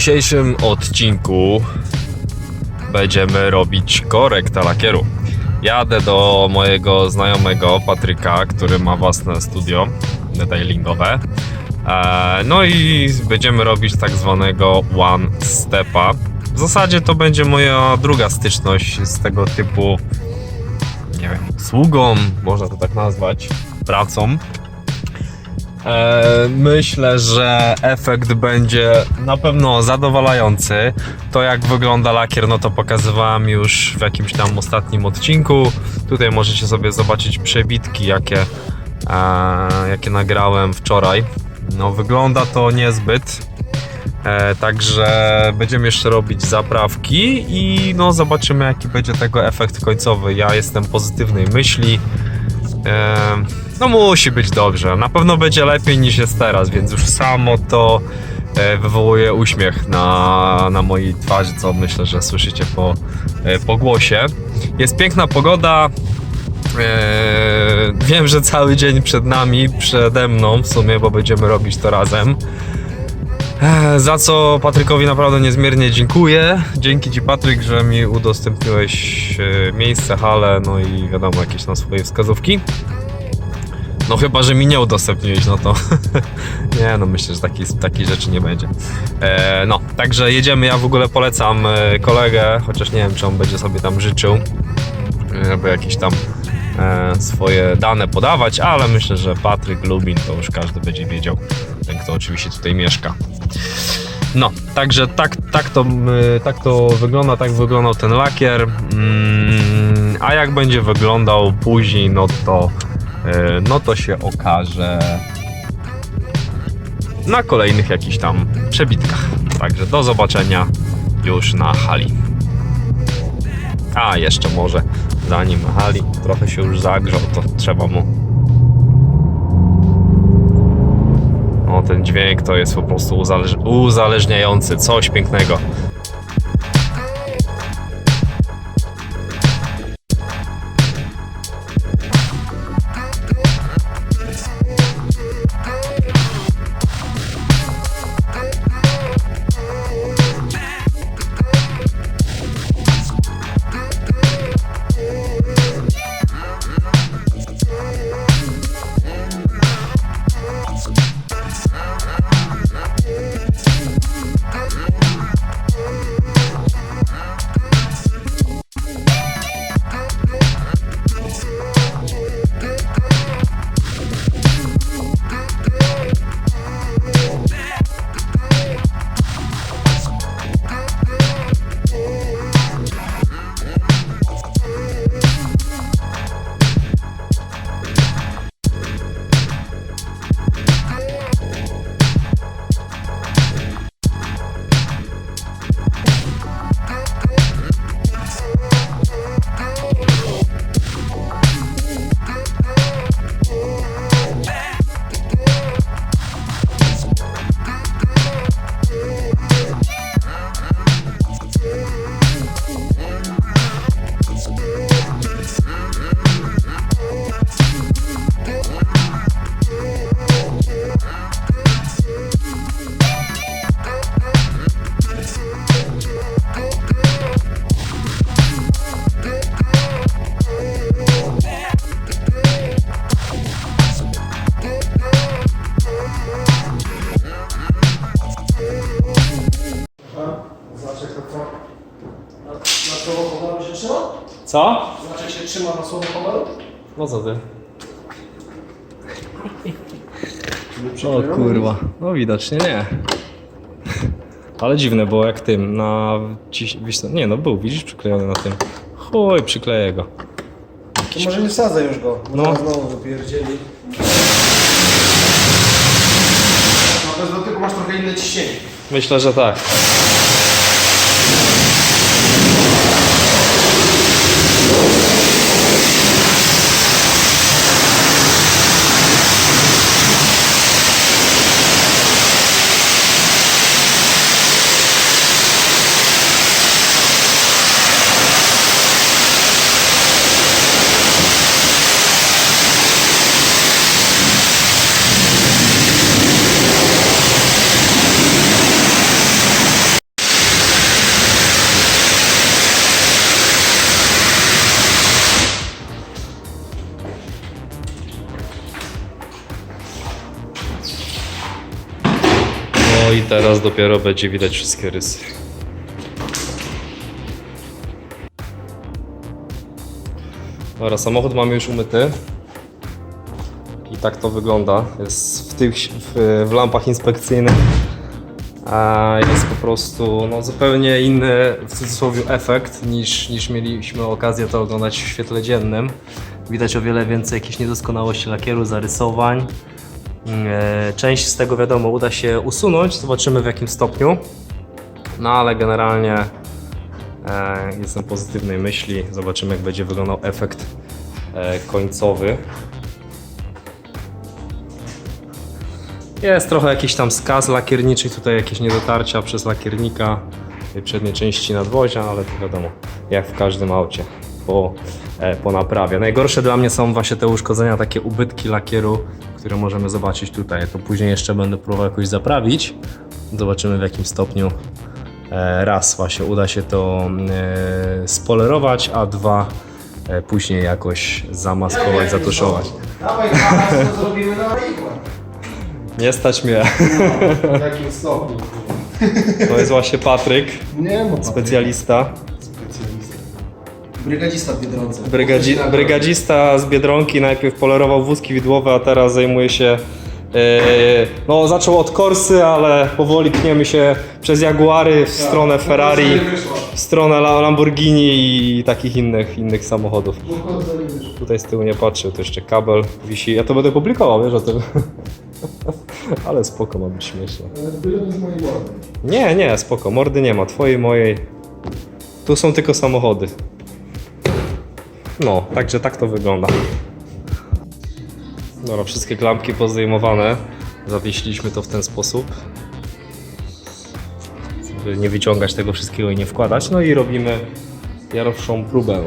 dzisiejszym odcinku będziemy robić korektę lakieru. Jadę do mojego znajomego Patryka, który ma własne studio detailingowe. E, No i będziemy robić tak zwanego one stepa. W zasadzie to będzie moja druga styczność z tego typu, nie wiem, usługą, można to tak nazwać, pracą. E, Myślę, że efekt będzie na pewno zadowalający. To jak wygląda lakier, no to pokazywałem już w jakimś tam ostatnim odcinku. Tutaj możecie sobie zobaczyć przebitki, jakie, e, jakie nagrałem wczoraj. No wygląda to niezbyt. E, także będziemy jeszcze robić zaprawki i no zobaczymy jaki będzie tego efekt końcowy. Ja jestem pozytywnej myśli. E, no musi być dobrze. Na pewno będzie lepiej niż jest teraz, więc już samo to e, wywołuje uśmiech na, na mojej twarzy, co myślę, że słyszycie po, e, po głosie. Jest piękna pogoda. E, wiem, że cały dzień przed nami, przede mną w sumie, bo będziemy robić to razem. Za co Patrykowi naprawdę niezmiernie dziękuję. Dzięki Ci Patryk, że mi udostępniłeś e, miejsce, halę, no i wiadomo, jakieś tam swoje wskazówki. No chyba, że mi nie udostępniłeś, no to nie, no myślę, że takiej, takiej rzeczy nie będzie. E, no, także jedziemy, ja w ogóle polecam e, kolegę, chociaż nie wiem, czy on będzie sobie tam życzył, żeby jakieś tam swoje dane podawać, ale myślę, że Patryk Lubin to już każdy będzie wiedział, ten kto oczywiście tutaj mieszka. No, także tak, tak, to, tak to wygląda, tak wyglądał ten lakier. Mm, a jak będzie wyglądał później, no to, y, no to się okaże na kolejnych jakichś tam przebitkach. Także do zobaczenia już na hali. A, jeszcze może zanim hali trochę się już zagrzał, to trzeba mu O, ten dźwięk to jest po prostu uzależ uzależniający, coś pięknego. Co? Znaczy się trzyma na słowo honoru? No co ty? O kurwa, no widocznie nie. Ale dziwne, bo jak tym, na... Ciś... Nie no, był, widzisz, przyklejony na tym. Chuj, przykleję go. To może nie wsadzę już go, bo No. no. znowu wypierdzieli. No bez dotyku masz trochę inne ciśnienie. Myślę, że tak. Dopiero będzie widać wszystkie rysy. Dobra, samochód mamy już umyty. I tak to wygląda. Jest w tych w, w lampach inspekcyjnych. A jest po prostu no, zupełnie inny w cudzysłowie efekt niż, niż mieliśmy okazję to oglądać w świetle dziennym. Widać o wiele więcej jakichś niedoskonałości lakieru, zarysowań. E, Część z tego wiadomo uda się usunąć, zobaczymy w jakim stopniu. No ale generalnie e, jestem pozytywnej myśli. Zobaczymy jak będzie wyglądał efekt e, końcowy. Jest trochę jakiś tam skaz lakierniczy, tutaj jakieś niedotarcia przez lakiernika przedniej części nadwozia, ale to wiadomo, jak w każdym aucie po, po naprawie. Najgorsze dla mnie są właśnie te uszkodzenia, takie ubytki lakieru, które możemy zobaczyć tutaj. To później jeszcze będę próbował jakoś zaprawić. Zobaczymy w jakim stopniu e, raz właśnie uda się to e, spolerować, a dwa e, później jakoś zamaskować, zatuszować. Dawaj, zrobimy na. Nie stać mnie. W jakim stopniu? To jest właśnie Patryk, Nie no, specjalista. Brygadzista w Biedronce. Brygadzi, brygadzista z Biedronki najpierw polerował wózki widłowe, a teraz zajmuje się. e, no, zaczął od Korsy, ale powoli pniemy się przez Jaguary w stronę Ferrari, w stronę La- Lamborghini i takich innych, innych samochodów. Tutaj z tyłu nie patrzę, to jeszcze kabel wisi. Ja to będę publikował, wiesz o tym. Ale spoko, ma być śmieszne. Nie, nie, spoko, mordy nie ma, twojej, mojej. Tu są tylko samochody. No, także tak to wygląda. Dobra, wszystkie klampki pozdejmowane. Zawieśliśmy to w ten sposób. Żeby nie wyciągać tego wszystkiego i nie wkładać. No i robimy pierwszą próbę.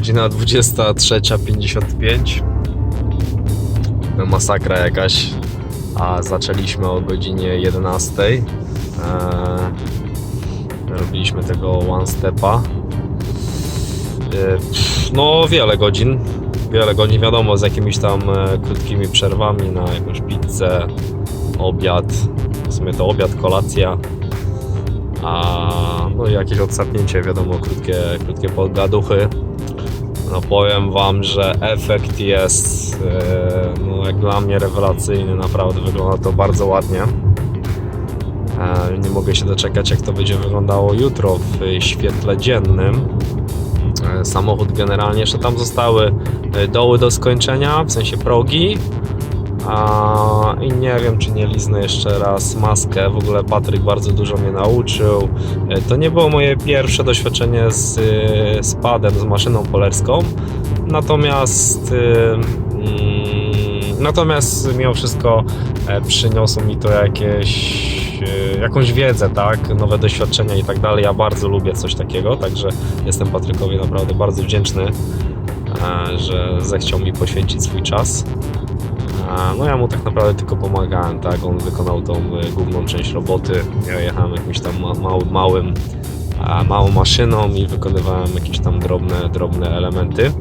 Godzina 23.55. No, Masakra jakaś. A zaczęliśmy o godzinie 11. Eee, robiliśmy tego one stepa. Eee, no wiele godzin. wiele godzin, wiadomo, z jakimiś tam e, krótkimi przerwami na jakąś pizzę, obiad, w sumie to obiad, kolacja, a no jakieś odsapnięcie, wiadomo, krótkie, krótkie pogaduchy. No powiem Wam, że efekt jest e, no, jak dla mnie rewelacyjny, naprawdę wygląda to bardzo ładnie. E, Nie mogę się doczekać, jak to będzie wyglądało jutro w świetle dziennym. E, Samochód generalnie jeszcze tam zostały doły do skończenia, w sensie progi. A, I nie wiem, czy nie liznę jeszcze raz maskę. W ogóle Patryk bardzo dużo mnie nauczył. E, To nie było moje pierwsze doświadczenie z, e, z maszyną polerską. Natomiast e, mm, natomiast mimo wszystko przyniosło mi to jakieś jakąś wiedzę, tak, nowe doświadczenia i tak dalej. Ja bardzo lubię coś takiego, także jestem Patrykowi naprawdę bardzo wdzięczny, że zechciał mi poświęcić swój czas. No ja mu tak naprawdę tylko pomagałem, tak? On wykonał tą e, główną część roboty. Ja jechałem jakimś tam ma- małym, małym, małą maszyną i wykonywałem jakieś tam drobne, drobne elementy.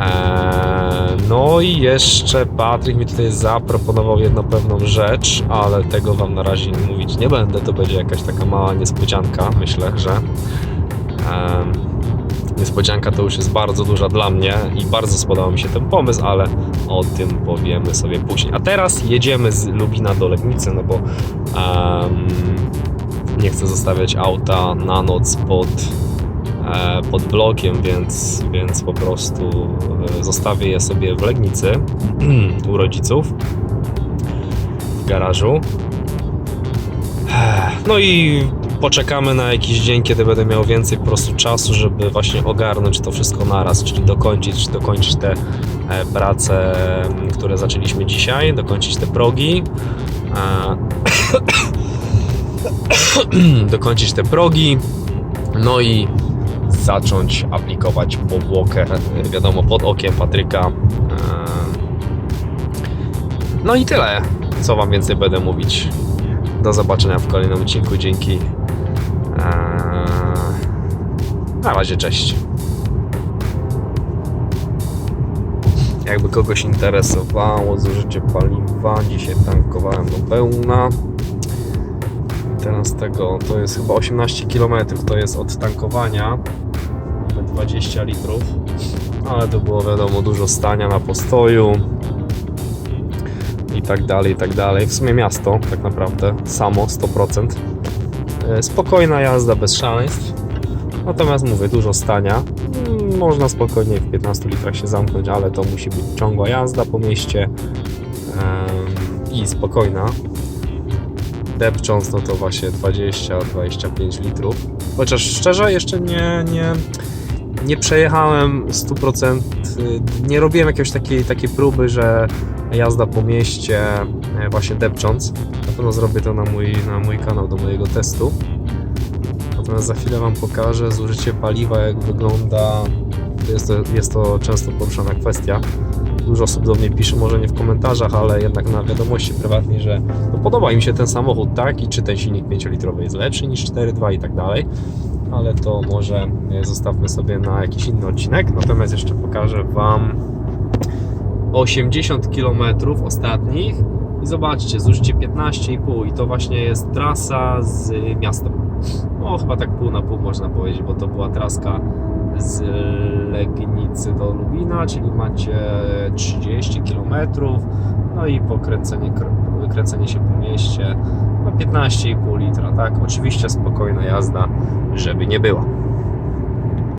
Eee, No i jeszcze Patryk mi tutaj zaproponował jedną pewną rzecz, ale tego wam na razie mówić nie będę. To będzie jakaś taka mała niespodzianka, myślę, że. Niespodzianka to już jest bardzo duża dla mnie i bardzo spodobał mi się ten pomysł, ale o tym powiemy sobie później. A teraz jedziemy z Lubina do Legnicy, no bo em, nie chcę zostawiać auta na noc pod, e, pod blokiem, więc, więc po prostu e, zostawię je sobie w Legnicy u rodziców w garażu. No i poczekamy na jakiś dzień, kiedy będę miał więcej po prostu czasu, żeby właśnie ogarnąć to wszystko naraz, czyli dokończyć, dokończyć te e, prace, m, które zaczęliśmy dzisiaj, dokończyć te progi. dokończyć te progi, no i zacząć aplikować powłokę, e, wiadomo, pod okiem Patryka. E, No i tyle. Co Wam więcej będę mówić? Do zobaczenia w kolejnym odcinku. Dzięki. Eee, Na razie, cześć. Jakby kogoś interesowało zużycie paliwa, dzisiaj tankowałem do pełna. Teraz tego to jest chyba 18 km, to jest od tankowania. Mamy 20 litrów, ale to było wiadomo dużo stania na postoju i tak dalej, i tak dalej. W sumie miasto, tak naprawdę, samo 100%. E, Spokojna jazda bez szaleństw. Natomiast mówię, dużo stania. Mm, Można spokojnie w 15 litrach się zamknąć, ale to musi być ciągła jazda po mieście i spokojna. Depcząc, no to właśnie 20-25 litrów. Chociaż szczerze, jeszcze nie, nie, nie przejechałem 100%, y, nie robiłem jakiejś takiej, takiej próby, że jazda po mieście e, właśnie depcząc. Na pewno zrobię to na mój, na mój kanał do mojego testu. Natomiast za chwilę Wam pokażę zużycie paliwa, jak wygląda. Jest to, jest to często poruszana kwestia. Dużo osób do mnie pisze, może nie w komentarzach, ale jednak na wiadomości prywatnej, że no podoba im się ten samochód, tak? I czy ten silnik 5-litrowy jest lepszy niż 4.2 i tak dalej. Ale to może e, zostawmy sobie na jakiś inny odcinek. Natomiast jeszcze pokażę Wam 80 km ostatnich i zobaczcie, zużycie 15,5 i to właśnie jest trasa z miastem. No chyba tak pół na pół można powiedzieć, bo to była traska z Legnicy do Lubina, czyli macie 30 km, no i pokręcenie, wykręcenie się po mieście, no 15,5 litra, tak? Oczywiście spokojna jazda, żeby nie było.